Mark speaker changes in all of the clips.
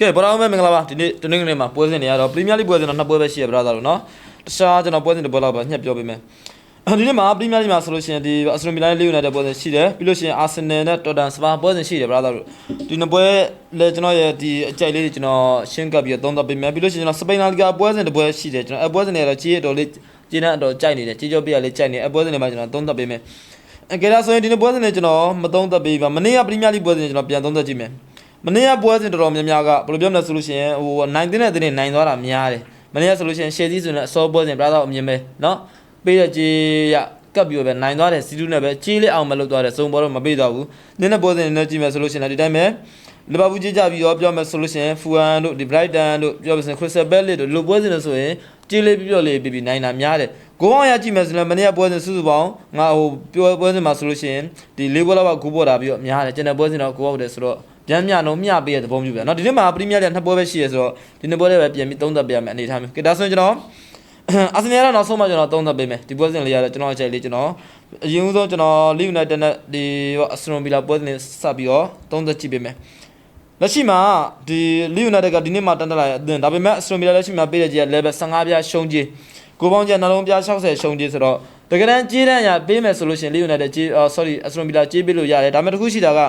Speaker 1: ကဲဘရာမဲမင်္ဂလာပါဒီနေ့တနင်္ဂနွေမှာပွဲစဉ်တွေကတော့ပရီးမီးယားလိပွဲစဉ်တော့နှစ်ပွဲပဲရှိရဗရာသားလို့နော်တခြားကျွန်တော်ပွဲစဉ်တစ်ပွဲလောက်ပဲညှက်ပြောပေးမယ်ဒီနေ့မှာပရီးမီးယားလိမှာဆိုလို့ရှိရင်ဒီအစတိုမီလိုင်းလေးယူနိုက်တက်ပွဲစဉ်ရှိတယ်ပြီးလို့ရှိရင်အာဆင်နယ်နဲ့တော်တန်စပါပွဲစဉ်ရှိတယ်ဗရာသားလို့ဒီနှစ်ပွဲလည်းကျွန်တော်ရဲ့ဒီအကြိုက်လေးတွေကျွန်တော်ရှင်းကပ်ပြီးတော့သုံးသပ်ပေးမယ်ပြီးလို့ရှိရင်ကျွန်တော်စပိန်လာလီဂါပွဲစဉ်တစ်ပွဲရှိတယ်ကျွန်တော်အပွဲစဉ်တွေကတော့ကြီးရတော်လေးကြီးနဲ့အတော်ကြိုက်နေတယ်ကြီးကြောပြရလေးကြိုက်နေအပွဲစဉ်တွေမှာကျွန်တော်သုံးသပ်ပေးမယ်အကယ်ဒါဆိုရင်ဒီနေ့ပွဲစဉ်တွေကျွန်တော်မသုံးသပ်ပေးပါမနေ့ကပရီးမီးယားလိပွဲစဉ်ကျွန်တော်ပြန်သုံးသပ်ကြည့်မယ် မနေ့ကပွဲစဉ်တော်တော်များများကဘယ်လိုပြောမလဲဆိုလို့ရှိရင်ဟိုနိုင်တဲ့တဲ့တဲ့နိုင်သွားတာများတယ်မနေ့ကဆိုလို့ရှိရင်ရှယ်သီးဆိုရင်အစောပွဲစဉ်ပရာတော့အမြင်ပဲเนาะပေးရကြီးရကပ်ပြီးတော့ပဲနိုင်သွားတယ်စီတူးနဲ့ပဲကြီးလေးအောင်မလုပ်သွားတယ်စုံပေါ်တော့မပေးတော့ဘူးနင်းတဲ့ပွဲစဉ်နဲ့ကြည့်မယ်ဆိုလို့ရှိရင်ဒီတိုင်းပဲလီဗာပူးကြီးကြပြီးတော့ပြောမယ်ဆိုလို့ရှိရင်ဖူဟန်တို့ဒီဘရိုက်တန်တို့ပြောမယ်ဆိုရင်ခရစ်စတယ်ဘက်လစ်တို့လိုပွဲစဉ်လို့ဆိုရင်ကြီးလေးပြပြလေးပြပြနိုင်တာများတယ်ကိုအောင်ရကြည့်မယ်ဆိုရင်မနေ့ကပွဲစဉ်စုစုပေါင်းငါဟိုပြောပွဲစဉ်မှာဆိုလို့ရှိရင်ဒီလေးပွဲလောက်ကဂိုးပေါ်တာပြီးတော့များတယ်ကျန်တဲ့ပွဲစဉ်တော့ကိုအောင်တယ်ဆိုတော့ ညံ့ညံ့တော့မျှပေးရတဲ့ပုံမျိုးပဲเนาะဒီနေ့မှာပရီးမီးယားလိနှစ်ပွဲပဲရှိရဆိုတော့ဒီနှစ်ပွဲလေးပဲပြန်ပြီးသုံးသပ်ပြရမယ်အနေထားမျိုးကဲဒါဆိုရင်ကျွန်တော်အာဆင်နယ်ကတော့နောက်ဆုံးမှကျွန်တော်သုံးသပ်ပေးမယ်ဒီပွဲစဉ်လေးရတယ်ကျွန်တော်အချိန်လေးကျွန်တော်အရင်ဆုံးကျွန်တော်လီယူနိုက်တက်နဲ့ဒီအစရွန်ဗီလာပွဲစဉ်လေးစပ်ပြီးတော့သုံးသပ်ကြည့်ပေးမယ်လက်ရှိမှာဒီလီယူနိုက်တက်ကဒီနေ့မှတန်းတက်လာတဲ့အသင်းဒါပေမဲ့အစရွန်ဗီလာလက်ရှိမှာပေးတဲ့ကြီးက level 15ပြားရှုံးကြီးကိုပေါင်းကျနှလုံးပြား60ရှုံးကြီးဆိုတော့တကယ်တမ်းကြီးတန်းရပေးမယ်ဆိုလို့ရှိရင်လီယူနိုက်တက်ကြီး sorry အစရွန်ဗီလာကြီးပေးလို့ရတယ်ဒါပေမဲ့တစ်ခုရှိတာက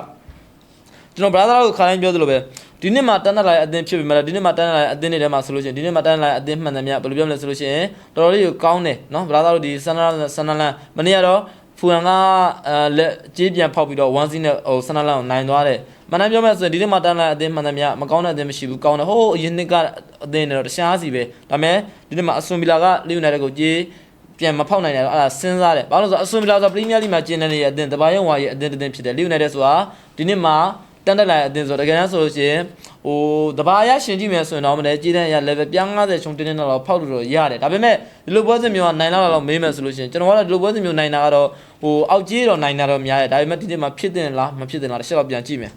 Speaker 1: ကျွန်တော် brother တို့ခါတိုင်းပြောသလိုပဲဒီနေ့မှာတန်းတက်လာတဲ့အသင်းဖြစ်ပေမဲ့ဒီနေ့မှာတန်းတက်လာတဲ့အသင်းတွေထဲမှာဆိုလို့ရှိရင်ဒီနေ့မှာတန်းတက်လာတဲ့အသင်းမှန်တယ်မြတ်ဘယ်လိုပြောမလဲဆိုလို့ရှိရင်တော်တော်လေးကိုကောင်းတယ်နော် brother တို့ဒီဆန်နလန်ဆန်နလန်မနေ့ကတော့ဖူဟန်ကအဲလက်ကြေးပြန်ဖောက်ပြီးတော့1စီနဲ့ဟိုဆန်နလန်ကိုနိုင်သွားတယ်မန်တန်ပြောမဲ့ဆိုရင်ဒီနေ့မှာတန်းလာတဲ့အသင်းမှန်တယ်မြတ်မကောင်းတဲ့အသင်းမရှိဘူးကောင်းတယ်ဟိုးအရင်နှစ်ကအသင်းတွေတော့တခြားစီပဲဒါပေမဲ့ဒီနေ့မှာအဆွန်ဗီလာကလီယူနိုက်တက်ကိုကြေးပြန်မဖောက်နိုင်တယ်အဲ့ဒါစဉ်းစားတယ်ဘာလို့လဲဆိုတော့အဆွန်ဗီလာဆိုပရီးမီးယားလိမှာကျင်းနေတဲ့အသင်းတပါးရုံဝါရဲ့အသင်းတစ်သင်းဖြစ်တယ်လီယူနိုက်တက်ဆိုတာဒီနေ့မှာ တန်တက်လာတဲ့အတင်းဆိုတော့တကယ်တမ်းဆိုလို့ရှိရင်ဟိုတဘာရရှင်ကြည့်မယ်ဆိုရင်တော့မလဲကြီးတန်းရ level ပြ90ချုံတင်းတင်းတော့ဖောက်လို့တော့ရတယ်ဒါပေမဲ့ဒီလိုပွဲစဉ်မျိုးကနိုင်လာတော့မေးမယ်ဆိုလို့ရှိရင်ကျွန်တော်ကတော့ဒီလိုပွဲစဉ်မျိုးနိုင်တာကတော့ဟိုအောက်ကြီးတော့နိုင်တာတော့များတယ်ဒါပေမဲ့ဒီနေ့မှာဖြစ်တင်လားမဖြစ်တင်လားတစ်ချက်တော့ပြန်ကြည့်မယ်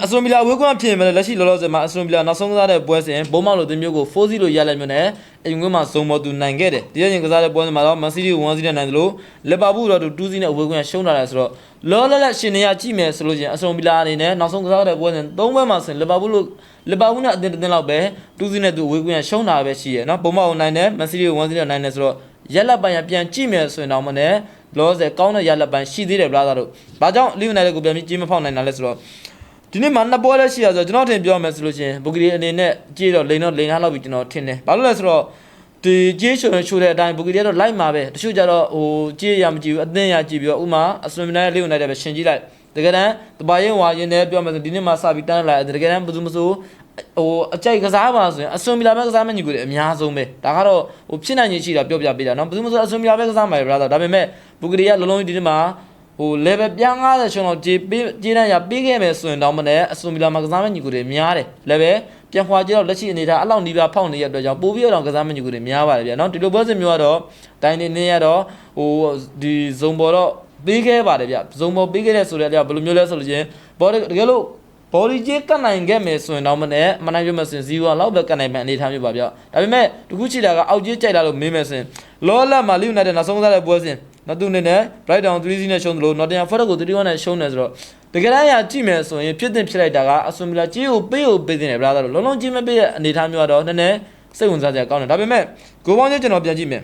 Speaker 1: အစတိုမီလာဝေကွန်ဖြစ်မယ်လက်ရှိလောလောဆယ်မှာအစတိုမီလာနောက်ဆုံးကစားတဲ့ပွဲစဉ်ဘုံမောက်လိုတင်မျိုးကို4-0လို့ရလိုက်မျိုးနဲ့အိမ်ကွင်းမှာစုံပေါ်သူနိုင်ခဲ့တယ်ဒီရရင်ကစားတဲ့ပွဲစဉ်မှာတော့မန်စီးတီး1-0နဲ့နိုင်တယ်လို့လီဗာပူးတော့2-0နဲ့ဝေကွန်ရှုံးလာတယ်ဆိုတော့လောလောလတ်ရှင်နေရကြည့်မယ်ဆိုလို့ချင်းအစတိုမီလာအနေနဲ့နောက်ဆုံးကစားတဲ့ပွဲစဉ်3ပွဲမှာဆိုရင်လီဗာပူးလို့လီဗာပူးနဲ့အသင်းတစ်သင်းလောက်ပဲ2-0နဲ့သူဝေကွန်ရှုံးတာပဲရှိရယ်နော်ဘုံမောက်ကိုနိုင်တယ်မန်စီးတီး1-0နဲ့နိုင်တယ်ဆိုတော့ရက်လက်ပိုင်းကပြန်ကြည့်မယ်ဆိုရင်တော့မနဲ့လောဆယ်ကောင်းတဲ့ရက်လက်ပိုင်းရှိသေးတယ်ဗလားသားတို့ဘာကြောင့်လီဗာပူးနဲ့ကိုပြန်ပြီးကြီးမဖောက်နိုင်တာလဲဆိုတော့ ဒီနေ့မှာနှစ်ပွဲလည်းရှိရဆိုတော့ကျွန်တော်ထင်ပြောမယ်ဆိုလို့ချင်းဘူဂရီအနေနဲ့ကြေးတော့လိန်တော့လိန်ထားလောက်ပြီးကျွန်တော်ထင်တယ်ဘာလို့လဲဆိုတော့ဒီကြေးချွန်ချိုတဲ့အတိုင်းဘူဂရီကတော့လိုက်မှာပဲတချို့ကြတော့ဟိုကြေးရမကြည့်ဘူးအသင်းရကြည့်ပြီးတော့ဥမာအစမီနိုင်းလေးဝင်လိုက်တယ်ပဲရှင်ကြည့်လိုက်တကယ်တမ်းတပါရင်ဝါရင်နဲ့ပြောမယ်ဆိုဒီနေ့မှာစပြီးတန်းလာတယ်တကယ်တမ်းဘယ်သူမဆိုဟိုအကြိုက်ကစားပါဆိုရင်အဆွန်မီလာပဲကစားမညီကိုအများဆုံးပဲဒါကတော့ဟိုဖြစ်နိုင်ခြင်းရှိတာပြောပြပေးတာနော်ဘယ်သူမဆိုအဆွန်မီလာပဲကစားမှာပဲ brother ဒါပေမဲ့ဘူဂရီကလုံးလုံးဒီနေ့မှာ ဟို level ပြား90ကျော်လောက်ကြေးပေးကြေးတန်းရပေးခဲ့မယ်ဆိုရင်တော့မနဲ့အဆွန်မီလာမှာကစားမညီကိုတွေများတယ် level ပြန်ခွာကြတော့လက်ရှိအနေထားအဲ့လောက်နီးပါးဖောက်နေတဲ့အတွက်ကြောင့်ပို့ပြီးတော့ကစားမညီကိုတွေများပါတယ်ဗျာနော်ဒီလိုပွဲစဉ်မျိုးကတော့တိုင်းနေနေရတော့ဟိုဒီဇုံပေါ်တော့ပေးခဲ့ပါတယ်ဗျဇုံပေါ်ပေးခဲ့တဲ့ဆိုတဲ့အရာဘယ်လိုမျိုးလဲဆိုလို့ချင်းဘောတကယ်လို့ body ကြေးကတ်နိုင်ခဲ့မယ်ဆိုရင်တော့မနဲ့မနိုင်ပြမယ်ဆိုရင်0လောက်ပဲကတ်နိုင်မယ်အနေထားမျိုးပါဗျဒါပေမဲ့တခုချီတာကအောက်ကြေးကြိုက်လာလို့မေးမယ်ဆိုရင်လောလတ်မှာလီယူနိုက်တက်နောက်ဆုံးစားတဲ့ပွဲစဉ် နော်သူအနေနဲ့ bright down 3-0နဲ့ရှုံးတယ်လို့ Nottingham Forest ကို3-1နဲ့ရှုံးတယ်ဆိုတော့တကယ်တမ်းရကြည့်မယ်ဆိုရင်ဖြစ်တင်ဖြစ်လိုက်တာကအဆွန်မီလာကြေးကိုပေးကိုပေးတင်တယ်ဗျာသားတို့လုံးလုံးကြေးမပေးတဲ့အနေထားမျိုးကတော့နည်းနည်းစိတ်ဝင်စားစရာကောင်းတယ်ဒါပေမဲ့ဂိုးပေါင်းချင်းကျွန်တော်ပြန်ကြည့်မယ်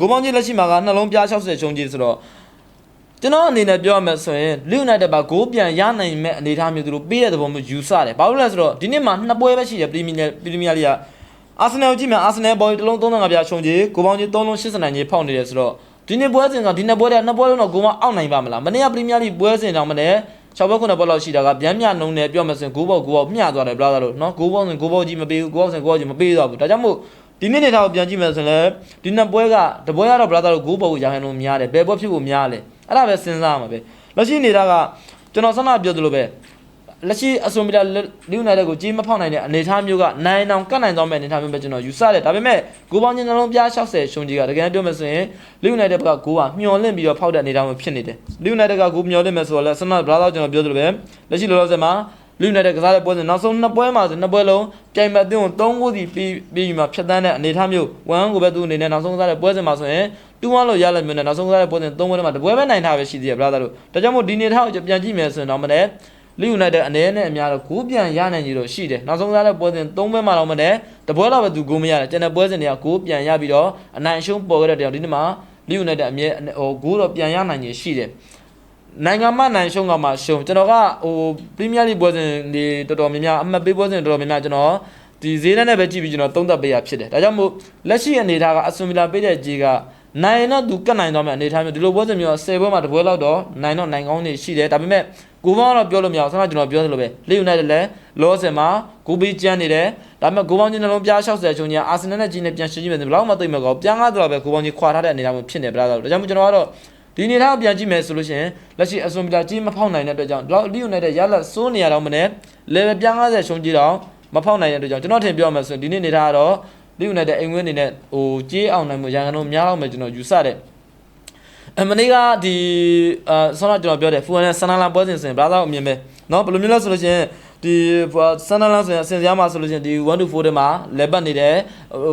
Speaker 1: ဂိုးပေါင်းချင်းလက်ရှိမှာကနှလုံးပြား60ရှုံးကြေးဆိုတော့ကျွန်တော်အနေနဲ့ပြောရမယ်ဆိုရင်လီယူနိုက်တက်ဘာဂိုးပြန်ရနိုင်မဲ့အနေအထားမျိုးသူတို့ပေးတဲ့သဘောမျိုးယူဆတယ်။ဘာလို့လဲဆိုတော့ဒီနေ့မှာနှစ်ပွဲပဲရှိတယ်ပရီးမီးယားပရီးမီးယားလိက အာဆင်နယ်ကိုကြည့်မယ်အာဆင်နယ်ဘော်ဒီတစ်လုံး35ပြားချုံကြီးကိုပေါင်းကြီး3လုံး80နိုင်ကြီးဖောက်နေတယ်ဆိုတော့ဒီနေ့ပွဲစဉ်ကဒီနှစ်ပွဲတည်းနှစ်ပွဲလုံးတော့ဂိုးမအောက်နိုင်ပါမလား။မနေ့ကပရီးမီးယားလိပွဲစဉ်တောင်မနဲ့6ဘက်9ဘက်လောက်ရှိတာကဗျမ်းမြနှုံးနဲ့ပြောမယ်ဆိုရင်ဂိုးဘောက်ဂိုးဘောက်မျှသွားတယ်ဘလားလို့နော်ဂိုးဘောက်ဆိုဂိုးဘောက်ကြီးမပေးဘူးဂိုးဘောက်ဆိုဂိုးဘောက်ကြီးမပေးတော့ဘူးဒါကြောင့်မို့ဒီနေ့နေထားကိုပြန်ကြည့်မယ်ဆိုရင်လည်းဒီနှစ်ပွဲကတပွဲကတော့ brother တို့ဂိုးဘောက်ကိုရဟန်းလုံးများတယ်ဘယ်ပွဲဖြစ်ဖို့များလဲအဲ့ဒါပဲစဉ်းစားရမှာပဲလက်ရှိနေတာကကျွန်တော်ဆန္ဒပြောသလိုပဲ လက်ရှိအဆွန်မီလာလီယူနိုက်တက်ကိုကြီးမဖောက်နိုင်တဲ့အနေအထားမျိုးကနိုင်အောင်ကတ်နိုင်သွားမယ့်အနေအထားမျိုးပဲကျွန်တော်ယူဆတယ်ဒါပေမဲ့ဂိုးပေါင်းချင်းနှလုံးပြား60ရှုံးကြီးကတကယ်ပြောမယ်ဆိုရင်လီယူနိုက်တက်ကဂိုးကမျောလင့်ပြီးတော့ဖောက်တဲ့အနေအထားမျိုးဖြစ်နေတယ်လီယူနိုက်တက်ကဂိုးမျောလင့်မယ်ဆိုတော့လဲဆန္ဒဘရာသာကျွန်တော်ပြောသလိုပဲလက်ရှိလောလောဆယ်မှာလီယူနိုက်တက်ကစားတဲ့ပွဲစဉ်နောက်ဆုံးနှစ်ပွဲမှာဆိုနှစ်ပွဲလုံးပြိုင်ဘက်အသင်းကို3ဂိုးစီပြီးပြီးမှဖြတ်တန်းတဲ့အနေအထားမျိုး1ကိုပဲသူအနေနဲ့နောက်ဆုံးကစားတဲ့ပွဲစဉ်မှာဆိုရင်တူဝမ်းလို့ရလိုက်မျိုးနဲ့နောက်ဆုံးကစားတဲ့ပွဲစဉ်3ပွဲထဲမှာတပွဲပဲနိုင်တာပဲရှိသေးတယ်ဘရာသာတို့ဒါကြောင့်မို့ဒီနေထားကိုပြန်ကြည့်မယ်ဆိုရင်တော့မလဲဟ လီယူနိုက်တက်အနေနဲ့အများတော့ဂိုးပြန်ရနိုင်ကြီးတော့ရှိတယ်နောက်ဆုံးစားတဲ့ပွဲစဉ်၃ပွဲမှတော့မတဲ့တပွဲတော့ပဲသူဂိုးမရတယ်ကျန်တဲ့ပွဲစဉ်တွေကဂိုးပြန်ရပြီးတော့အနိုင်အရှုံးပေါ်ခဲ့တဲ့တရားဒီနေ့မှာလီယူနိုက်တက်အမြဲဟိုဂိုးတော့ပြန်ရနိုင်ကြီးရှိတယ်နိုင်ငံမနိုင်ရှုံးကမှရှုံးကျွန်တော်ကဟိုပရီးမီးယားလိပွဲစဉ်ဒီတော်တော်များများအမှတ်ပေးပွဲစဉ်တော်တော်များများကျွန်တော်ဒီဈေးနဲ့ပဲကြည့်ပြီးကျွန်တော်သုံးသပ်ပေးရဖြစ်တယ်ဒါကြောင့်မို့လက်ရှိအနေထားကအဆွန်ဗီလာပေးတဲ့ကြီးကနိုင်တော့သူကတ်နိုင်တော့မယ်အနေထားမျိုးဒီလိုပွဲစဉ်မျိုး10ပွဲမှာတစ်ပွဲလောက်တော့နိုင်တော့နိုင်ကောင်းနေရှိတယ်ဒါပေမဲ့ ကိုဘောင်းကတော့ပြောလို့မရအောင်ဆန္ဒကျွန်တော်ပြောသလိုပဲလေယူနိုက်တက်လည်းလောဆယ်မှာကိုဘီကျန်းနေတယ်ဒါပေမဲ့ကိုဘောင်းချင်းနှလုံးပြား60ချုံကြီးအာဆင်နယ်နဲ့ကြီးနဲ့ပြန်ရှင်းကြည့်မယ်ဆိုဘယ်တော့မှသိမကောပြန်ကားတော့ပဲကိုဘောင်းကြီးခွာထားတဲ့အနေထားမျိုးဖြစ်နေပြလားဒါကြောင့်မို့ကျွန်တော်ကတော့ဒီအနေထားကိုပြန်ကြည့်မယ်ဆိုလို့ရှိရင်လက်ရှိအဆွန်ပီတာကြီးမဖောက်နိုင်တဲ့အတွက်ကြောင့်ဒီလောက်လီယူနိုက်တက်ရလက်စိုးနေရတော့မနဲ့ level ပြန်50ချုံကြီးတော့မဖောက်နိုင်တဲ့အတွက်ကြောင့်ကျွန်တော်ထင်ပြောမယ်ဆိုရင်ဒီနေ့အနေထားကတော့လီယူနိုက်တက်အိမ်ဝင်းအနေနဲ့ဟိုကြေးအောင်နိုင်မှုရန်ကုန်များအောင်မယ်ကျွန်တော်ယူဆတဲ့ အမနေ့ကဒီအာဆောင်းတော့ကျွန်တော်ပြောတယ်ဖူဟန်နဲ့ဆန်နလန်ပွဲစဉ်ဆိုရင်ဘရာသာအမြင်ပဲเนาะဘယ်လိုမျိုးလဲဆိုလို့ရှိရင်ဒီဆန်နလန်ဆိုရင်အစင်စရာမှာဆိုလို့ရှိရင်ဒီ1 to 4ထဲမှာလဲပတ်နေတယ်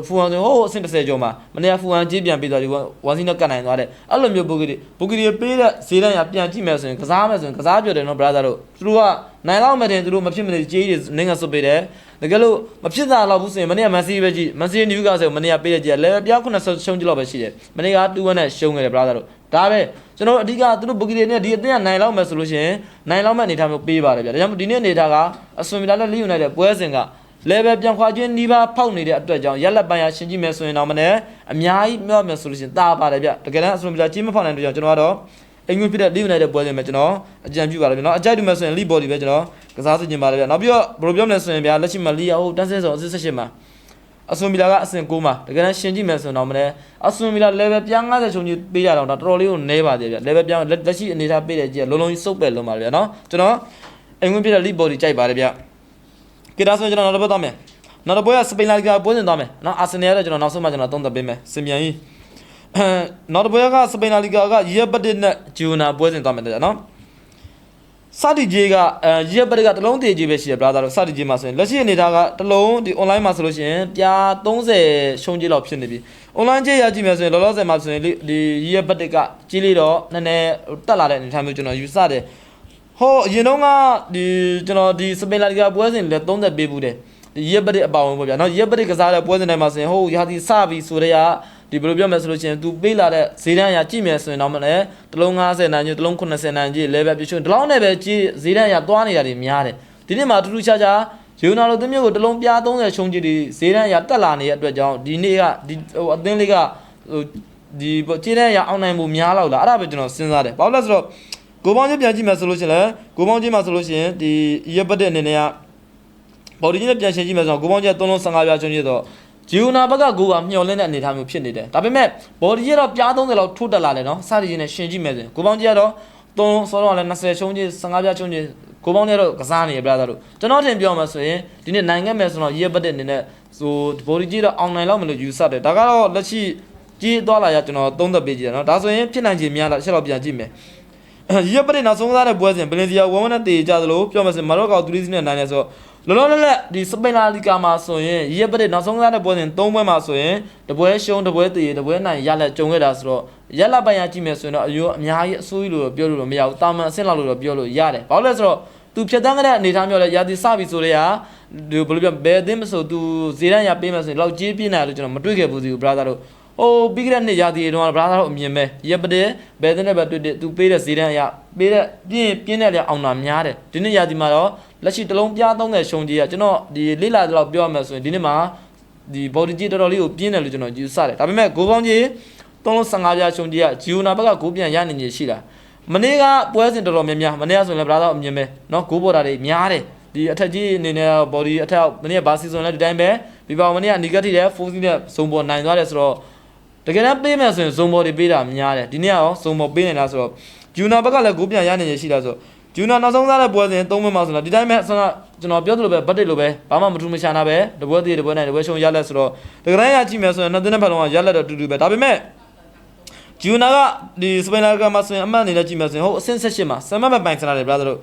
Speaker 1: ဖူဟန်ဆိုဟိုးအဆင့်30ကျော်မှာမနေ့ကဖူဟန်ကြီးပြန်ပြီးသွားဒီ1စီနဲ့ကတ်နိုင်သွားတယ်အဲ့လိုမျိုးပုဂ္ဂိုလ်ပုဂ္ဂိုလ်ပေးတဲ့ဈေးတန်းရပြန်ကြည့်မယ်ဆိုရင်ကစားမယ်ဆိုရင်ကစားပြောတယ်เนาะဘရာသာတို့သူတို့ကနိုင်တော့မှတင်သူတို့မဖြစ်မနေကြေးတွေနိုင်ငံစွပ်ပေးတယ် တကယ်လို့မဖြစ်တာတော့ဘူးဆိုရင်မနေ့ကမန်စီပဲကြည့်မန်စီနျူကာဆိုမနေ့ကပေးတဲ့ကြည့်လဲပြား90ရှုံးကြည့်တော့ပဲရှိတယ်မနေ့က2-1နဲ့ရှုံးခဲ့တယ်ဘရာသာတို့ဒါပဲကျွန်တော်အဓိကသူတို့ဘုကီတွေနဲ့ဒီအသင်းကနိုင်လောက်မယ်ဆိုလို့ရှိရင်နိုင်လောက်မဲ့အနေထားမျိုးပေးပါတယ်ဗျာဒါကြောင့်ဒီနေ့အနေထားကအဆွန်မီလာနဲ့လီယူနိုက်တက်ပွဲစဉ်က level ပြန်ခွာခြင်းနှီးပါဖောက်နေတဲ့အတွက်ကြောင့်ရက်လက်ပိုင်းရရှင်းကြည့်မယ်ဆိုရင်တော့မနဲ့အများကြီးမြောက်မယ်ဆိုလို့ရှိရင်တာပါတယ်ဗျတကယ်တမ်းအဆွန်မီလာကြီးမဖောက်နိုင်တဲ့အတွက်ကြောင့်ကျွန်တော်ကတော့ အင်္ဂလိပ်ဖြစ်တဲ့ League United ပွဲစဉ်မှာကျွန်တော်အကြံပြုပါတယ်ဗျနော်အကြိုက်တူမယ်ဆိုရင် League Body ပဲကျွန်တော်ကစားစီခြင်းပါတယ်ဗျနောက်ပြီးတော့ဘယ်လိုပြောမလဲဆိုရင်ဗျာလက်ရှိမှာ League ဟိုတန်းဆဲဆောင်အစစ်ဆက်ရှင်မှာအဆွန်မီလာကအဆင့်9မှာတကယ်တမ်းရှင်းကြည့်မယ်ဆိုရင်တော့မလဲအဆွန်မီလာ level ပြန်50ချုံကြီးပေးရတော့တော်တော်လေးကိုနဲပါသေးဗျ level ပြန်လက်ရှိအနေထားပေးတဲ့ကြီးကလုံးလုံးကြီးစုပ်ပဲလုံးပါတယ်ဗျနော်ကျွန်တော်အင်္ဂလိပ်ဖြစ်တဲ့ League Body ကြိုက်ပါတယ်ဗျကဲဒါဆိုရင်ကျွန်တော်နောက်တစ်ပတ်သွားမယ်နောက်တစ်ပွဲကစပိန်လာလီဂါပွဲစဉ်သွားမယ်နော်အာဆင်နယ်ကတော့ကျွန်တော်နောက်ဆုံးမှကျွန်တော်သုံးသပ်ပေးမယ်စင်မြန်ကြီး နောက်တစ်ပွဲကစပိန်လာလီဂါကရီယက်ဘတ်တစ်နဲ့ဂျီယိုနာပွဲစဉ်သွားမယ်တဲ့နော်စတီဂျေကအဲရီယက်ဘတ်တစ်ကတလုံးတည်ကြီးပဲရှိတယ် brother တို့စတီဂျေမှာဆိုရင်လက်ရှိအနေထားကတလုံးဒီ online မှာဆိုလို့ရှိရင်ပြာ30ရှုံးကြီးလောက်ဖြစ်နေပြီ online ကြေးရကြည့်မယ်ဆိုရင်လောလောဆယ်မှာဆိုရင်ဒီရီယက်ဘတ်တစ်ကကြီးလေးတော့နည်းနည်းတက်လာတဲ့အနေအထားမျိုးကျွန်တော်ယူဆတယ်ဟောအရင်တော့ကဒီကျွန်တော်ဒီစပိန်လာလီဂါပွဲစဉ်လည်း30ပေးဘူးတယ်ဒီရက်ပရစ်အပေါင်းပေါ့ဗျာနော်ရက်ပရစ်ကစားတဲ့ပွဲစဉ်တိုင်းမှာဆိုရင်ဟိုရာသီစပြီဆိုတဲ့က ဒီဘယ်လိုပြောမလဲဆိုလို့ရှိရင် तू ပေးလာတဲ့ဈေးတန်းအရာကြည့်မယ်ဆိုရင်တော့မလဲတလုံး90နိုင်ကြီးတလုံး80နိုင်ကြီး level ပြည့်ချွန်းဒီလောက်နဲ့ပဲကြည့်ဈေးတန်းအရာသွားနေတာတွေများတယ်ဒီနေ့မှာတူတူခြားခြားယူနာလိုသင်းမျိုးကိုတလုံးပြား30ရှုံးကြည့်ဒီဈေးတန်းအရာတက်လာနေတဲ့အတွက်ကြောင့်ဒီနေ့ကဒီဟိုအသင်းလေးကဟိုဒီခြေတန်းအရာအောင်နိုင်မှုများလောက်လာအဲ့ဒါပဲကျွန်တော်စဉ်းစားတယ်ဘာလို့လဲဆိုတော့ကိုပေါင်းချင်းပြန်ကြည့်မယ်ဆိုလို့ရှိရင်လည်းကိုပေါင်းချင်းမှာဆိုလို့ရှိရင်ဒီရက်ပတ်တဲ့အနေနဲ့ကဘော်ဒီချင်းနဲ့ပြန်ရှင်းကြည့်မယ်ဆိုတော့ကိုပေါင်းချက်3လုံး15ပြားချွန်းချစ်တော့ ဂျီယိုနာဘက်ကကိုကမျောလင်းတဲ့အနေအထားမျိုးဖြစ်နေတယ်ဒါပေမဲ့ဘော်ဒီကတော့ပြား30လောက်ထိုးတက်လာတယ်နော်စသည်ချင်းနဲ့ရှင်းကြည့်မယ်ဆိုရင်ကိုပေါင်းချက်ကတော့3လုံးစောတော့လည်း20ချုံးချစ်15ပြားချုံးချစ်ကိုပေါင်းချက်တော့ကစားနေရပြတာလို့ကျွန်တော်ထင်ပြောမှဆိုရင်ဒီနေ့နိုင်ငံမဲ့ဆိုတော့ရဲပတ်တဲ့အနေနဲ့ဆိုဘော်ဒီကြီးတော့အောင်နိုင်လောက်မလို့ယူဆတယ်ဒါကတော့လက်ရှိကြီးသွားလာရကျွန်တော်သုံးသက်ပေးကြည့်တယ်နော်ဒါဆိုရင်ဖြစ်နိုင်ခြေများလားချက်တော့ပြန်ကြည့်မယ်ရက်ပရိနောက်ဆုံးသားတဲ့ပွဲစဉ်ဘလင်စီယာဝမ်ဝမ်နဲ့တေကြသလိုပြောမှဆိုမာရော့ကောက်တူရီစီနဲ့နိုင်နေဆို လောလောလတ်လတ်ဒီစပိန်လာလီကာမှာဆိုရင်ရက်ပရိနောက်ဆုံးသားတဲ့ပွဲစဉ်၃ပွဲမှာဆိုရင်တပွဲရှုံးတပွဲတေတပွဲနိုင်ရလက်ကြုံခဲ့တာဆိုတော့ရက်လက်ပိုင်ရကြည့်မယ်ဆိုရင်တော့အယိုးအများကြီးအဆိုးကြီးလို့ပြောလို့တော့မရဘူးတာမန်အဆင့်လောက်လို့တော့ပြောလို့ရတယ်ဘာလို့လဲဆိုတော့သူဖြတ်တန်းကြတဲ့အနေအထားမျိုးလဲရာသီစပြီဆိုတဲ့ဟာဒီဘယ်လိုပြောဘယ်အသင်းမဆိုသူဈေးတန်းရပေးမယ်ဆိုရင်လောက်ကြီးပြင်းတယ်လို့ကျွန်တော်မတွေ့ခဲ့ဘူးစီဘူး brother တို့ဟိုပြီးကြတဲ့နှစ်ရာသီတုန်းကဗလာသားတို့အမြင်ပဲရက်ပတဲ့ဘယ်တဲ့နဲ့ပဲတွေ့တယ်သူပေးတဲ့ဈေးတန်းအရပေးတဲ့ပြင်းပြင်းတဲ့လေအောင်တာများတယ်ဒီနှစ်ရာသီမှာတော့ လက်ရှိတလုံးပြား30ရှုံးကြီးကကျွန်တော်ဒီလေးလာတော့ပြောရမယ်ဆိုရင်ဒီနှစ်မှာဒီ body ကြီးတော်တော်လေးကိုပြင်းတယ်လို့ကျွန်တော်ယူဆတယ်ဒါပေမဲ့ဂိုးပေါင်းကြီး3လုံး15ပြားရှုံးကြီးကဂျီယိုနာဘက်ကဂိုးပြန်ရနေနေရှိတာမနေ့ကပွဲစဉ်တော်တော်များများမနေ့ကဆိုရင်လည်းဗလာသားအမြင်ပဲเนาะဂိုးပေါ်တာတွေများတယ်ဒီအထက်ကြီးအနေနဲ့ body အထက်မနေ့ကဘာစီဇွန်လဲဒီတိုင်းပဲပြီးပါမနေ့က negative နဲ့ full နဲ့ဇုံပေါ်နိုင်သွားတယ်ဆိုတော့ တကယ်တမ်းပေးမယ်ဆိုရင်ဇုံဘော်တွေပေးတာများတယ်ဒီနေ့ကရောဇုံဘော်ပေးနေတာဆိုတော့ဂျူနာဘက်ကလည်းဂိုးပြန်ရနေရရှိတာဆို ဂျူနာနောက်ဆုံးသားတဲ့ပွဲစဉ်၃မိနစ်မှဆိုတော့ဒီတိုင်းပဲဆန္ဒကျွန်တော်ပြောသလိုပဲဘတ်တစ်လိုပဲဘာမှမထူးမခြားနာပဲတပွဲသေးတပွဲနိုင်တပွဲရှုံးရလက်ဆိုတော့တကယ်တမ်းရကြည့်မယ်ဆိုရင်နှစ်သိန်းနဲ့ဘက်လုံးကရလက်တော့တူတူပဲဒါပေမဲ့ဂျူနာကဒီစပိန်လာကမှာဆိုရင်အမှတ်အနေနဲ့ကြည့်မယ်ဆိုရင်ဟုတ်အဆင့်16မှာဆမ်မတ်ပိုင်ဆန္ဒတယ်ဗျာတို့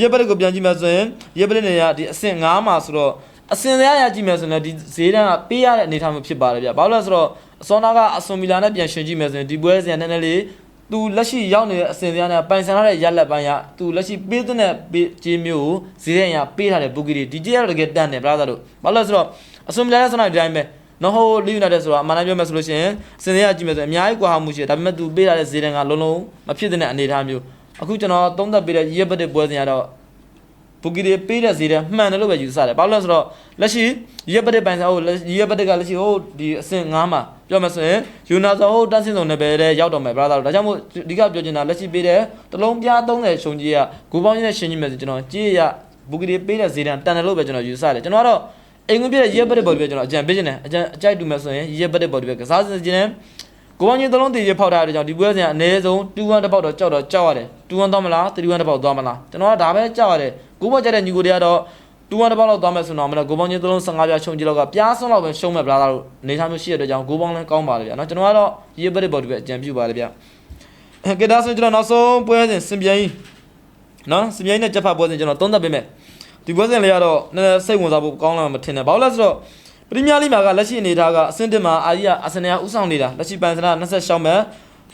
Speaker 1: ရက်ပရက်ကိုပြန်ကြည့်မယ်ဆိုရင်ရက်ပရက်နေရဒီအဆင့်9မှာဆိုတော့အစင်ရရကြည့်မယ်ဆိုရင်ဒီဈေးတန်းကပေးရတဲ့အနေအထားမျိုးဖြစ်ပါတယ်ဗျ။ဘာလို့လဲဆိုတော့အစောနာကအဆွန်မီလာနဲ့ပြန်ရှင်ကြည့်မယ်ဆိုရင်ဒီပွဲစဉ်ကနည်းနည်းလေး သူလက်ရှိရောက်နေတဲ့အစဉ်အစနဲ့ပိုင်ဆိုင်ရတဲ့ရက်လက်ပိုင်းကသူလက်ရှိပေးတဲ့ပေးကြေးမျိုးကိုဈေးရရပေးထားတဲ့ဘူဂီတွေဒီကြေးရတော့တကယ်တန်တယ် brother တို့ဘာလို့လဲဆိုတော့အစွန်မလာတဲ့ဆန္ဒဒီတိုင်းပဲနော်ဟိုလီယူနိုက်တက်ဆိုတာအမှန်တမ်းပြောမယ်ဆိုလို့ရှိရင်စင်စရကြည့်မယ်ဆိုရင်အများကြီးကွာဟမှုရှိတယ်ဒါပေမဲ့သူပေးထားတဲ့ဈေးတန်းကလုံးလုံးမဖြစ်တဲ့အနေအထားမျိုးအခုကျွန်တော်သုံးသက်ပေးတဲ့ရက်ပတ်တဲ့ပွဲစဉ်ကတော့ ဘူဂီတွေပေးတဲ့ဈေးတဲ့မှန်တယ်လို့ပဲယူဆတယ်ဘာလို့လဲဆိုတော့လက်ရှိရက်ပတ်တဲ့ပိုင်ဆိုင်ဟိုရက်ပတ်တဲ့ကလက်ရှိဟိုဒီအဆင့်9မှာပြောမယ်ဆိုရင်ယူနာဆိုဟိုတန်းစင်းစုံနယ်ပယ်တဲ့ရောက်တော့မယ် brother တို့ဒါကြောင့်မို့ဒီကပြောချင်တာလက်ရှိပေးတဲ့တလုံးပြား30ရှုံကြီးကဂိုးပေါင်းကြီးနဲ့ရှင်းကြီးမယ်ဆိုကျွန်တော်ကြည့်ရဘူဂီတွေပေးတဲ့ဈေးတန်းတန်တယ်လို့ပဲကျွန်တော်ယူဆတယ်ကျွန်တော်ကတော့အိမ်ဝင်ပြတဲ့ရက်ပတ်တဲ့ဘော်ဒီပဲကျွန်တော်အကြံပေးခြင်းတယ်အကြံအကြိုက်တူမယ်ဆိုရင်ရက်ပတ်တဲ့ဘော်ဒီပဲကစားစခြင်းနဲ့ ကိုပေါင်းကြီးတလုံးတည်ရဖောက်ထားတဲ့ကြောင့်ဒီပွဲစဉ်ကအနည်းဆုံး2-1တစ်ပေါက်တော့ကြောက်တော့ကြောက်ရတယ်2-1တော့မလား3-1တစ်ပေါက်သွားမလားကျွန်တော်ကဒါပဲကြောက်ရတယ်ကိုပေါက်ကြတဲ့ညီကိုတွေကတော့2-1တစ်ပေါက်လောက်သွားမယ်ဆိုတော့မလားကိုပေါင်းကြီးတလုံး15ပြားရှုံးကြည့်လောက်ကပြားဆုံးလောက်ပဲရှုံးမဲ့ဗလာတို့အနေထားမျိုးရှိရတဲ့ကြောင့်ကိုပေါင်းလည်းကောင်းပါလေဗျာနော်ကျွန်တော်ကတော့ရက်ပတ်တဲ့ဘော်ဒီပဲအကြံပြုပါလေဗျာကဲဒါဆိုကျွန်တော်နောက်ဆုံးပွဲစဉ်စင်ပြိုင်းနော်စင်ပြိုင်းနဲ့ကြက်ဖတ်ပွဲစဉ်ကျွန်တော်သုံးသပ်ပေးမယ်ဒီပွဲစဉ်လေးကတော့နည်းနည်းစိတ်ဝင်စားဖို့ကောင်းလာမှမထင်နဲ့ဘာလို့လဲဆိုတော့ ပရီးမီးယားလိမှာကလက်ရှိအနေထားကအဆင့်1မှာအာရီယာအာဆင်နယ်ကဥဆောင်နေတာလက်ရှိပိုင်စနာ26မှတ်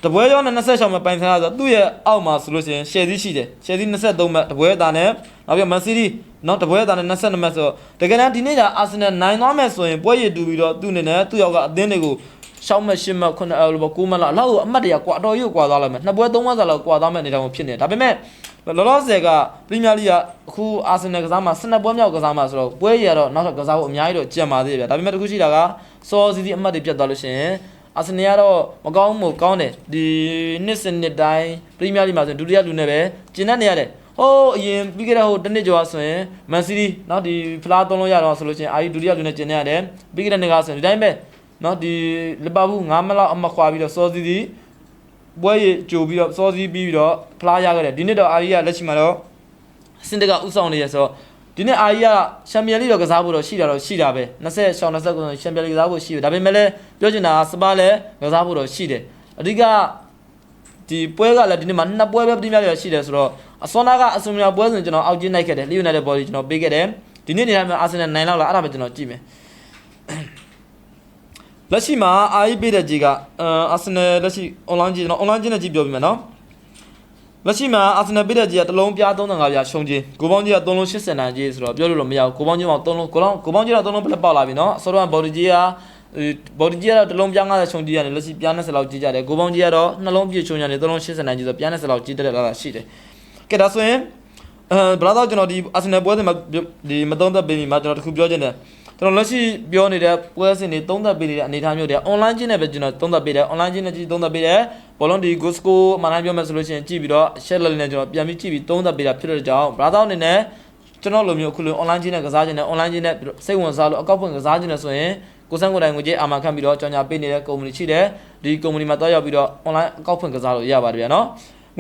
Speaker 1: တပွဲရောနဲ့26မှတ်ပိုင်စနာဆိုတော့သူ့ရဲ့အောက်မှာဆိုလို့ရှိရင်ရှယ်သီးရှိတယ်ရှယ်သီး23မှတ်တပွဲသားနဲ့နောက်ပြီးမန်စီးတီးနောက်တပွဲသားနဲ့22မှတ်ဆိုတော့တကယ်တမ်းဒီနေ့ကအာဆင်နယ်နိုင်သွားမယ်ဆိုရင်ပွဲရည်တူပြီးတော့သူ့အနေနဲ့သူ့ယောက်ကအသင်းတွေကိုရှောက်မှတ်ရှစ်မှတ်9အဲလိုပေါ့9မှတ်လောက်လောက်အမှတ်တရကွာတော်ရုပ်ကွာသွားလိုက်မယ်နှစ်ပွဲသုံးပွဲစာလောက်ကွာသွားမယ်အနေတောင်ဖြစ်နေဒါပေမဲ့ လောလောဆယ်ကပရီးမီးယားလိကအခုအာဆင်နယ်ကစားမှာ12ပွဲမြောက်ကစားမှာဆိုတော့ပွဲရည်ကတော့နောက်ထပ်ကစားဖို့အများကြီးတော့ကြံပါသေးတယ်ဗျာဒါပေမဲ့တခုရှိတာကစောစီစီအမှတ်တွေပြတ်သွားလို့ရှိရင်အာဆင်နယ်ကတော့မကောင်းမို့ကောင်းတယ်ဒီနှစ်စနစ်တိုင်းပရီးမီးယားလိမှာဆိုရင်ဒုတိယလူနဲ့ပဲကျင်းနေရတယ်ဟိုးအရင်ပြီးခဲ့တဲ့ဟိုတနစ်ကျော်ဆိုရင်မန်စီးတီးเนาะဒီဖလားသုံးလို့ရတော့ဆိုလို့ရှိရင်အာရီဒုတိယလူနဲ့ကျင်းနေရတယ်ပြီးခဲ့တဲ့နေ့ကဆိုရင်ဒီတိုင်းပဲเนาะဒီလီဗာပူး9မလောက်အမခွာပြီးတော့စောစီစီ ပွဲရကြိုပြီးတော့စောစီပြီးပြီးတော့ဖလားရခဲ့တယ်ဒီနေ့တော့အာရီကလက်ရှိမှာတော့စင်တကဥဆောင်နေရဆိုတော့ဒီနေ့အာရီကချန်ပီယံလိတော့ကစားဖို့တော့ရှိတာတော့ရှိတာပဲ20ရှောင်း20ကိုချန်ပီယံလိကစားဖို့ရှိတယ်ဒါပေမဲ့လည်းပြောချင်တာကစပါလည်းကစားဖို့တော့ရှိတယ်အဓိကဒီပွဲကလည်းဒီနေ့မှာနှစ်ပွဲပဲပြင်းပြရရှိတယ်ဆိုတော့အစောနာကအဆူမီယာပွဲစဉ်ကျွန်တော်အောက်ကျင်းနိုင်ခဲ့တယ်လီယိုနိုက်တက်ဘော်ဒီကျွန်တော်ပေးခဲ့တယ်ဒီနေ့နေရာမှာအာဆင်နယ်နိုင်လောက်လားအဲ့ဒါပဲကျွန်တော်ကြည့်မယ် လက်ရှိမှာအာရီပေးတဲ့ကြီးကအာဆင်နယ်လက်ရှိ online ကြီးကျွန်တော် online ကြီးနဲ့ကြည့်ပြောပြမယ်နော်လက်ရှိမှာအာဆင်နယ်ပေးတဲ့ကြီးကတလုံးပြား35ပြားရှုံးကြီးကိုပေါင်းကြီးက3လုံး80နိုင်ကြီးဆိုတော့ပြောလို့တော့မရဘူးကိုပေါင်းကြီးက3လုံးကိုလုံးကိုပေါင်းကြီးက3လုံးပလက်ပေါက်လာပြီနော်အစောတော့ဘော်ဒီကြီးကဘော်ဒီကြီးကတော့တလုံးပြား90ရှုံးကြီးရတယ်လက်ရှိပြား90လောက်ကြီးကြတယ်ကိုပေါင်းကြီးကတော့နှလုံးပြည့်ရှုံးရတယ်3လုံး80နိုင်ကြီးဆိုတော့ပြား90လောက်ကြီးတက်လာတာရှိတယ်ကဲဒါဆိုရင်အဲဘလာတော့ကျွန်တော်ဒီအာဆင်နယ်ပွဲစဉ်မှာဒီမသုံးသက်ပေးမိမှာကျွန်တော်တခုပြောချင်တယ် ကျွန်တော်လက်ရှိပြောနေတဲ့ပွဲစဉ်တွေသုံးသက်ပေးနေတဲ့အနေအထားမျိုးတွေ online ချင်းနဲ့ပဲကျွန်တော်သုံးသက်ပေးတယ် online ချင်းနဲ့ကြည့်သုံးသက်ပေးတယ်ဘောလုံးဒီ go score အမှန်တမ်းပြောမယ်ဆိုလို့ရှိရင်ကြည့်ပြီးတော့ share လေးနဲ့ကျွန်တော်ပြန်ပြီးကြည့်ပြီးသုံးသက်ပေးတာဖြစ်တဲ့ကြောင့်ဘလာတော့အနေနဲ့ကျွန်တော်လိုမျိုးအခုလို online ချင်းနဲ့ကစားခြင်းနဲ့ online ချင်းနဲ့စိတ်ဝင်စားလို့အကောက်ဖွင့်ကစားခြင်းနဲ့ဆိုရင်ကိုစံကိုယ်တိုင်ငွေကြေးအာမခံပြီးတော့ကြောင်ညာပေးနေတဲ့ကုမ္ပဏီရှိတယ်ဒီကုမ္ပဏီမှာတွားရောက်ပြီးတော့ online အကောက်ဖွင့်ကစားလို့ရပါတယ်ဗျာနော်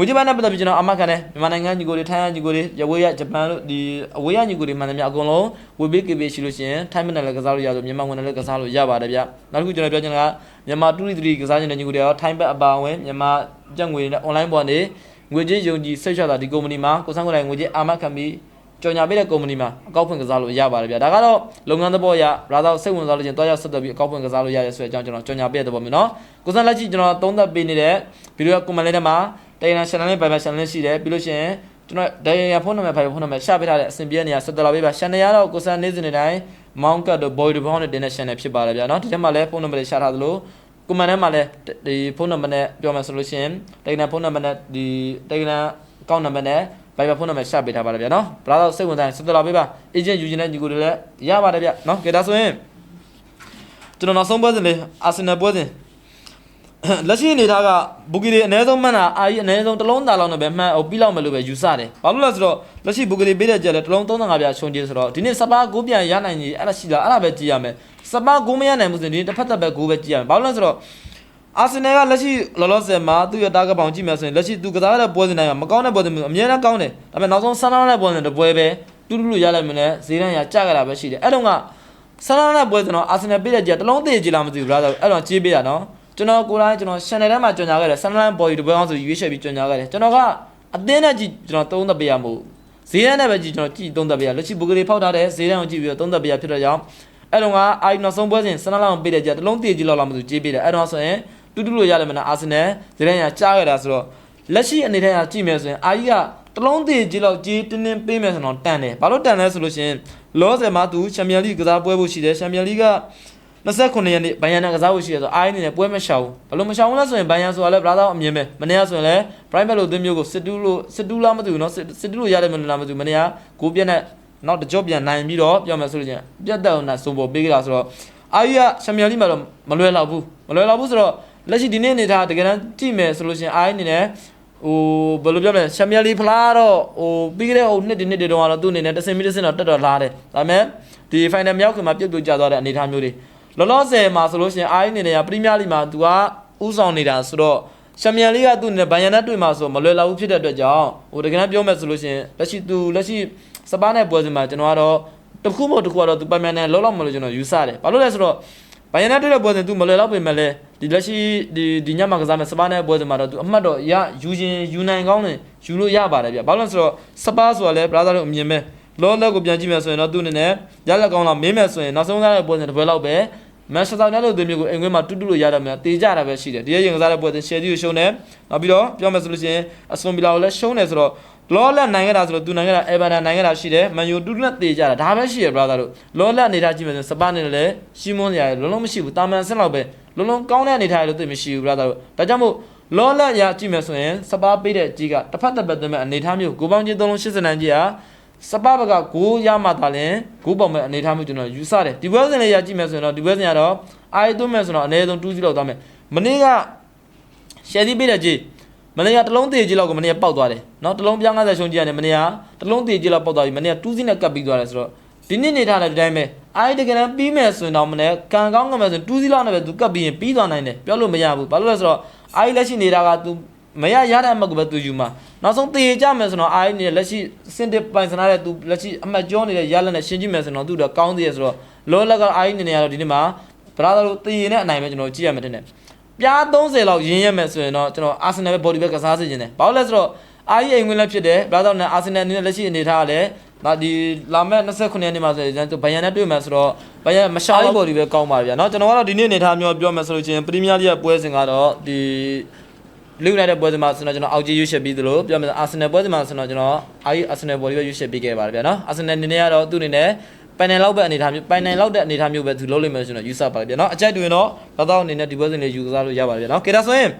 Speaker 1: ငွေကြေးပိုင်းနဲ့ပတ်သက်ပြီးကျွန်တော်အမှတ်ခံတယ်မြန်မာနိုင်ငံညီကိုတွေထိုင်းညီကိုတွေရဝေးရဂျပန်တို့ဒီအဝေးရညီကိုတွေမှန်တယ်များအကုန်လုံးဝေပေးကေပေးရှိလို့ရှိရင်ထိုင်းမနဲ့လည်းကစားလို့ရဆိုမြန်မာဝင်နဲ့လည်းကစားလို့ရပါတယ်ဗျနောက်တစ်ခုကျွန်တော်ပြောချင်တာကမြန်မာတူရီတူရီကစားနေတဲ့ညီကိုတွေရောထိုင်းဘက်အပါအဝင်မြန်မာကြက်ငွေနဲ့ online ပေါ်နေငွေကြေးယုံကြည်စိတ်ချတာဒီကုမ္ပဏီမှာကိုစံကိုယ်တိုင်ငွေကြေးအာမခံပြီးကြော်ညာပေးတဲ့ကုမ္ပဏီမှာအကောက်ဖွင့်ကစားလို့ရပါတယ်ဗျဒါကတော့လုပ်ငန်းသဘောအရရာသာစိတ်ဝင်စားလို့ချင်းတွားရောက်ဆက်သွယ်ပြီးအကောက်ဖွင့်ကစားလို့ရရဲဆိုတဲ့အကြောင်းကျွန်တော်ကြော်ညာပေးတဲ့သဘောမျိုးနော်ကိုစံလက်ရှိကျွန်တော်သုံးသပ်ပေးနေတဲ့ဗီဒီယိုကွန်မန့်လေးထဲမှာ တိုင်းနာ channel လေးပိုင်ပိုင် channel လေးရှိတယ်ပြီးလို့ရှိရင်ကျွန်တော်ဒိုင်ယာဖုန်းနံပါတ်ဖိုင်ဖုန်းနံပါတ်ရှာပေးထားတဲ့အဆင်ပြေနေရဆက်သွယ်လာပေးပါ channel ရတော့ကိုစံနေ့စဉ်နေ့တိုင်း mount cut တို့ boy တို့ဘောင်းနဲ့တင်တဲ့ channel ဖြစ်ပါတယ်ဗျာနော်ဒီထဲမှာလည်းဖုန်းနံပါတ်လေးရှာထားသလိုကွန်မန့်ထဲမှာလည်းဒီဖုန်းနံပါတ်နဲ့ပြောမယ်ဆိုလို့ရှိရင်တိုင်းနာဖုန်းနံပါတ်နဲ့ဒီတိုင်းနာအကောင့်နံပါတ်နဲ့ဘိုင်ဘာဖုန်းနံပါတ်ရှာပေးထားပါတယ်ဗျာနော်ဘလာတော့စိတ်ဝင်စားရင်ဆက်သွယ်လာပေးပါ agent ယူခြင်းတဲ့ညီကိုတွေလည်းရပါတယ်ဗျာနော်ကဲဒါဆိုရင်ကျွန်တော်နောက်ဆုံးပွဲစဉ်လေးအာဆင်နယ်ပွဲစဉ် လက်ရှိအနေထားကဘူဂီတွေအနည်းဆုံးမှန်းတာအာကြီးအနည်းဆုံးတစ်လုံးသားလောက်နဲ့ပဲမှန်းဟိုပြီးလောက်မယ်လို့ပဲယူဆတယ်။ဘာလို့လဲဆိုတော့လက်ရှိဘူဂီတွေပေးတဲ့ကြက်လဲတစ်လုံး35ပြားချုံကြီးဆိုတော့ဒီနေ့စပါးကိုပြန်ရနိုင်ကြီးအဲ့ဒါရှိတာအဲ့ဒါပဲကြည့်ရမယ်။စပါးကိုမရနိုင်ဘူးဆိုရင်ဒီနေ့တစ်ဖက်သက်ပဲကိုပဲကြည့်ရမယ်။ဘာလို့လဲဆိုတော့အာဆင်နယ်ကလက်ရှိလောလောဆယ်မှာသူ့ရဲ့တာဂက်ပေါင်ကြည့်မယ်ဆိုရင်လက်ရှိသူကစားရတဲ့ပွဲစဉ်တိုင်းမှာမကောင်းတဲ့ပွဲစဉ်မျိုးအများနဲ့ကောင်းတယ်။ဒါပေမဲ့နောက်ဆုံးဆန်းလာတဲ့ပွဲစဉ်တစ်ပွဲပဲတူတူလူရလိုက်မလဲဈေးတန်းရကြကြတာပဲရှိတယ်။အဲ့တော့ကဆန်းလာတဲ့ပွဲစဉ်တော့အာဆင်နယ်ပေးတဲ့ကြက်တစ်လုံးသေးကြည့်လားမသိဘူး brother အဲ့တော့ကြေးပေးတာနော်။ ကျွန်တော်ကိုယ်တိုင်ကျွန်တော် channel ထဲမှာကြော်ညာခဲ့တယ် Sunderland Body တပွဲအောင်ဆိုရွေးချယ်ပြီးကြော်ညာခဲ့တယ်ကျွန်တော်ကအသင်းနဲ့ကြည့်ကျွန်တော်သုံးသက်ပေးရမို့ဈေးတန်းနဲ့ပဲကြည့်ကျွန်တော်ကြည့်သုံးသက်ပေးရလက်ရှိပုဂ္ဂလိဖောက်ထားတဲ့ဈေးတန်းကိုကြည့်ပြီးတော့သုံးသက်ပေးရဖြစ်တဲ့ကြောင့်အဲ့တော့ကအာနောက်ဆုံးပွဲစဉ် Sunderland ပေးတဲ့ကြတလုံးတည်ကြည့်လောက်လာမှဆိုကြေးပေးတယ်အဲ့တော့ဆိုရင်တူတူးတူးလို့ရတယ်မလားအာဆင်နယ်ဒီတိုင်းကကြားရတာဆိုတော့လက်ရှိအနေနဲ့ကကြည့်မယ်ဆိုရင်အာကြီးကတလုံးသေးကြီးလောက်ကြီးတင်းတင်းပေးမယ်ဆိုတော့တန်တယ်ဘာလို့တန်လဲဆိုလို့ရှိရင်လောဆယ်မှာသူချန်ပီယံလိကစားပွဲဖို့ရှိတယ်ချန်ပီယံလိက 29ရက်နေ့ဘိုင်ယန်နဲ့ကစားဖို့ရှိရဆိုအာရီအနေနဲ့ပွဲမရှောင်ဘူးဘယ်လိုမရှောင်ဘူးလဲဆိုရင်ဘိုင်ယန်ဆိုတာလည်းဘရာသာအမြင်ပဲမနေ့ကဆိုရင်လည်း private လို့အသင်းမျိုးကိုစစ်တူးလို့စစ်တူးလားမသိဘူးเนาะစစ်တူးလို့ရတယ်မလားမသိဘူးမနေ့ကဂိုးပြက်နဲ့နောက်တစ်ကြော့ပြန်နိုင်ပြီးတော့ပြောမယ်ဆိုလို့ချင်းပြတ်တက်အောင်နဲ့စုံပေါ်ပေးကြတာဆိုတော့အာရီကချန်ပီယံလိမှာတော့မလွယ်တော့ဘူးမလွယ်တော့ဘူးဆိုတော့လက်ရှိဒီနေ့အနေထားတကယ်တမ်းကြည့်မယ်ဆိုလို့ချင်းအာရီအနေနဲ့ဟိုဘယ်လိုပြောမလဲချန်ပီယံလိဖလားတော့ဟိုပြီးခဲ့တဲ့ဟိုနှစ်ဒီနှစ်တွေတုန်းကတော့သူ့အနေနဲ့တစ်စင်မီတစ်စင်တော့တက်တော်လာတယ်ဒါပေမဲ့ဒီ final မြောက်ခင်မှာပြုတ်ပြုတ်ကျသွားတဲ့အနေအထားမျိုးတွေ လောလောဆယ်မှာဆိုလို့ရှိရင်အာရီအနေနဲ့ကပရီးမီးယားလိမှာသူကဥဆောင်နေတာဆိုတော့ချန်ပီယံလိကသူ့အနေနဲ့ဘိုင်ယန်နဲ့တွေ့မှာဆိုမလွယ်လောက်ဘူးဖြစ်တဲ့အတွက်ကြောင့်ဟိုတကယ်တမ်းပြောမယ်ဆိုလို့ရှိရင်လက်ရှိသူလက်ရှိစပါးနဲ့ပွဲစဉ်မှာကျွန်တော်ကတော့တစ်ခုမဟုတ်တစ်ခုကတော့သူပိုင်မြန်နဲ့လောလောမလို့ကျွန်တော်ယူဆတယ်ဘာလို့လဲဆိုတော့ဘိုင်ယန်နဲ့တွေ့တဲ့ပွဲစဉ်သူမလွယ်လောက်ပေမဲ့လည်းဒီလက်ရှိဒီဒီညမှာကစားမဲ့စပါးနဲ့ပွဲစဉ်မှာတော့သူအမှတ်တော့ရယူရင်ယူနိုင်ကောင်းတယ်ယူလို့ရပါတယ်ဗျဘာလို့လဲဆိုတော့စပါးဆိုတာလည်းဘရာသာတို့အမြင်ပဲ လောလက်ကိုပြန်ကြည့်မယ်ဆိုရင်တော့သူအနေနဲ့ရလက်ကောင်းလာမင်းမယ်ဆိုရင်နောက်ဆုံးစားတဲ့ပွဲစဉ်တစ်ပွဲလောက်ပဲမန်ချက်စတာနဲ့လို့သူမျိုးကိုအိမ်ခွင်းမှာတူးတူးလို့ရတော့မှတေးကြတာပဲရှိတယ်ဒီရဲ့ရင်ကစားတဲ့ပွဲစဉ်ရှယ်ဂျီကိုရှုံးတယ်နောက်ပြီးတော့ပြောမယ်ဆိုလို့ရှိရင်အဆွန်ဘီလာကိုလည်းရှုံးတယ်ဆိုတော့လောလက်နိုင်ခဲ့တာဆိုတော့သူနိုင်ခဲ့တာအေဗာတန်နိုင်ခဲ့တာရှိတယ်မန်ယူတူတူနဲ့တေးကြတာဒါပဲရှိရဘရာသာတို့လောလက်အနေထားကြည့်မယ်ဆိုရင်စပါးနဲ့လည်းရှီမွန်ရရလုံးလုံးမရှိဘူးတာမန်ဆင်းလောက်ပဲလုံးလုံးကောင်းတဲ့အနေထားရလို့သိမရှိဘူးဘရာသာတို့ဒါကြောင့်မို့လောလက်ရကြည့်မယ်ဆိုရင်စပါးပေးတဲ့ကြီးကတစ်ဖက်တစ်ပတ်သွင်းမဲ့အနေထားမျိုးကိုပေါင်းချင်းသုံးလုံး80နိုင်ကြီးက စပဘကကိုရမှသာလင်ကိုပုံမဲ့အနေထားမျိုးကျွန်တော်ယူဆတယ်ဒီဘွဲစဉ်လေးရကြည့်မယ်ဆိုရင်တော့ဒီဘွဲစဉ်ကတော့အာရီသွင်းမယ်ဆိုတော့အနည်းဆုံး2-0လောက်သွားမယ်မနေ့ကရှယ်သီးပေးတဲ့ကြေးမနေ့ကတလုံးသေးကြီးလောက်ကမနေ့ကပေါက်သွားတယ်နော်တလုံးပြား90ရှုံးကြီးရတယ်မနေ့ကတလုံးသေးကြီးလောက်ပေါက်သွားပြီမနေ့က2စီးနဲ့ကပ်ပြီးသွားတယ်ဆိုတော့ဒီနေ့နေထားတဲ့ဒီတိုင်းပဲအာရီတကယ်တမ်းပြီးမယ်ဆိုရင်တော့မနေ့ကံကောင်းကမယ်ဆိုရင်2စီးလောက်နဲ့ပဲသူကပ်ပြီးရင်ပြီးသွားနိုင်တယ်ပြောလို့မရဘူးဘာလို့လဲဆိုတော့အာရီလက်ရှိနေတာကသူမရရတဲ့အမှတ်ကိုပဲသူယူမှာ နောက်ဆုံးတေကြမယ်ဆိုတော့အာရီနေလက်ရှိစင်တစ်ပိုင်စနာတဲ့သူလက်ရှိအမှတ်ကျောနေတဲ့ရလက်နဲ့ရှင်းကြည့်မယ်ဆိုတော့သူတော့ကောင်းသေးရဲ့ဆိုတော့လောလက်ကအာရီနေနေရတော့ဒီနေ့မှာဘရာသာတို့တေနဲ့အနိုင်ပဲကျွန်တော်ကြည့်ရမယ်တဲ့ပြား30လောက်ရင်းရမယ်ဆိုရင်တော့ကျွန်တော်အာဆင်နယ်ပဲဘော်ဒီပဲကစားစေချင်တယ်ဘာလို့လဲဆိုတော့အာရီအိမ်ဝင်လည်းဖြစ်တယ်ဘရာသာနဲ့အာဆင်နယ်အနေနဲ့လက်ရှိအနေထားကလည်းဒါဒီလာမဲ့29ရက်နေ့မှာဆိုရင်ဘိုင်ယန်နဲ့တွေ့မယ်ဆိုတော့ဘိုင်ယန်မရှားဘော်ဒီပဲကောင်းပါဗျာเนาะကျွန်တော်ကတော့ဒီနေ့အနေထားမျိုးပြောမယ်ဆိုလို့ချင်းပရီးမီးယားလိရဲ့ပွဲစဉ်ကတော့ဒီ လူလိုက်တဲ့ပွဲစဉ်မှာဆိုတော့ကျွန်တော်အောက်ကြီးရွေးချယ်ပြီးသလိုပြောမယ်ဆိုအာဆင်နယ်ပွဲစဉ်မှာဆိုတော့ကျွန်တော်အာရီအာဆင်နယ်ဘော်ဒီပဲရွေးချယ်ပြီးခဲ့ပါတယ်ဗျာနော်အာဆင်နယ်အနေနဲ့ကတော့သူ့အနေနဲ့ပိုင်နယ်လောက်ပဲအနေထားမျိုးပိုင်နယ်လောက်တဲ့အနေထားမျိုးပဲသူလုပ်လိမ့်မယ်ဆိုတော့ယူဆပါတယ်ဗျာနော်အကြိုက်တွင်တော့ဘာသာအနေနဲ့ဒီပွဲစဉ်လေးယူကစားလို့ရပါတယ်ဗျာနော်ကေဒါဆိုရင်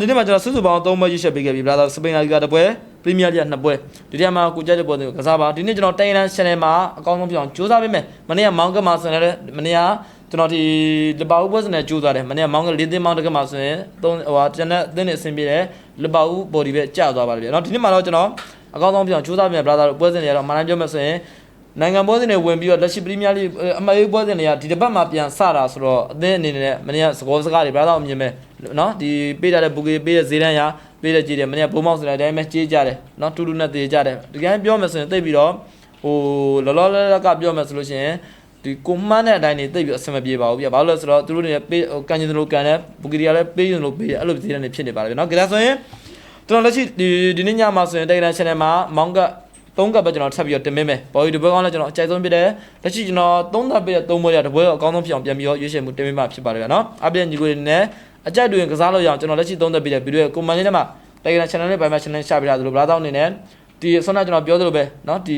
Speaker 1: ဒီနေ့မှာကျွန်တော်စုစုပေါင်း3ပွဲရွေးချယ်ပေးခဲ့ပြီဘလာသာစပိန်လာလီဂါတစ်ပွဲပရီးမီးယားလိနှစ်ပွဲဒီထဲမှာကိုကြက်တဲ့ပွဲတွေကိုကစားပါဒီနေ့ကျွန်တော်တိုင်းလန် channel မှာအကောင်းဆုံးပြအောင်စူးစမ်းပေးမယ်မနေ့ကမောင်ကမှာဆိုရင်လည်းမနေ့က ကျွန်တော်ဒီလပါဦးပွဲစဉ်နဲ့ကြိုးစားတယ်မနေ့မောင်းက၄သင်းမောင်းတကက်မှာဆိုရင်ဟိုဟာကျွန်တော်အသင်းနဲ့အဆင်ပြေတယ်လပါဦးဘော်ဒီပဲကျသွားပါတယ်ဗျနော်ဒီနေ့မှာတော့ကျွန်တော်အကောင်းဆုံးပြောင်းကြိုးစားပြန်ဘလာသာတို့ပွဲစဉ်တွေကတော့မှန်တိုင်းပြောမယ်ဆိုရင်နိုင်ငံပွဲစဉ်တွေဝင်ပြီးတော့လက်ရှိပရီးမီးယားလိအမေပွဲစဉ်တွေကဒီတစ်ပတ်မှာပြန်စတာဆိုတော့အသင်းအနေနဲ့မနေ့ကစကောစကားတွေဘလာသာအောင်မြင်မယ်နော်ဒီပေးတာတဲ့ဘူဂေပေးတဲ့ဈေးတန်းရာပေးတဲ့ကြည်တယ်မနေ့ကဘုံမောက်စတဲ့အတိုင်းပဲကြေးကြတယ်နော်တူတူနဲ့တေးကြတယ်တကယ်ပြောမယ်ဆိုရင်သိပ်ပြီးတော့ဟိုလောလောလတ်လတ်ကပြောမယ်ဆိုလို့ရှိရင် ဒီကိုမှန်းတဲ့အတိုင်းနေသိပ်ပြီးအဆင်မပြေပါဘူးပြဘာလို့လဲဆိုတော့သူတို့တွေပေးကန်ကျင်လို့ကန်တယ်ဘူဂီရီယာလည်းပေးရင်လို့ပေးတယ်အဲ့လိုပြည်တဲ့နေဖြစ်နေပါလားပြနော်ကြဒါဆိုရင်ကျွန်တော်လက်ရှိဒီဒီနေ့ညမှာဆိုရင် Telegram channel မှာမောင်းကသုံးကပ်ပဲကျွန်တော်ထပ်ပြီးတော့တင်ပေးမယ်ဘော်ဒီဒီဘက်ကောင်လည်းကျွန်တော်အကြိုက်ဆုံးဖြစ်တယ်လက်ရှိကျွန်တော်သုံးသက်ပေးတဲ့သုံးပွဲရတပွဲတော့အကောင်းဆုံးဖြစ်အောင်ပြန်ပြီးတော့ရွေးချယ်မှုတင်ပေးမှာဖြစ်ပါတယ်ဗျာနော်အပြင်ညီကိုတွေနဲ့အကြိုက်တွေရင်ကစားလို့ရအောင်ကျွန်တော်လက်ရှိသုံးသက်ပေးတဲ့ဗီဒီယိုကိုမန်လေးထဲမှာ Telegram channel နဲ့ Viber channel ရှာပေးတာသလိုဗလာတောင်းအနေနဲ့ဒီဆွမ်းနာကျွန်တော်ပြောသလိုပဲနော်ဒီ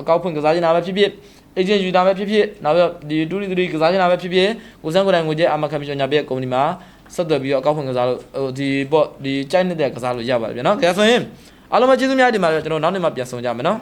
Speaker 1: အကောက်ဖွင့်ကစားနေတာပဲဖြစ်ဖြစ် agent ယူတာပဲဖြစ်ဖြစ်နောက်ပြီးဒီ2 3ကစားနေတာပဲဖြစ်ဖြစ်ကိုစန်းကိုယ်တိုင်ငွေကြေးအာမခံ mission ညာပြည့်ကုမ္ပဏီမှာဆက်သွယ်ပြီးတော့အကောက်ဖွင့်ကစားလို့ဟိုဒီပေါ့ဒီကြိုက်နေတဲ့ကစားလို့ရပါတယ်ဗျာနော်ဒါဆိုရင်အားလုံးပဲကျေးဇူးများတင်ပါတယ်ကျွန်တော်နောက်နေ့မှပြန်ဆုံကြမယ်နော်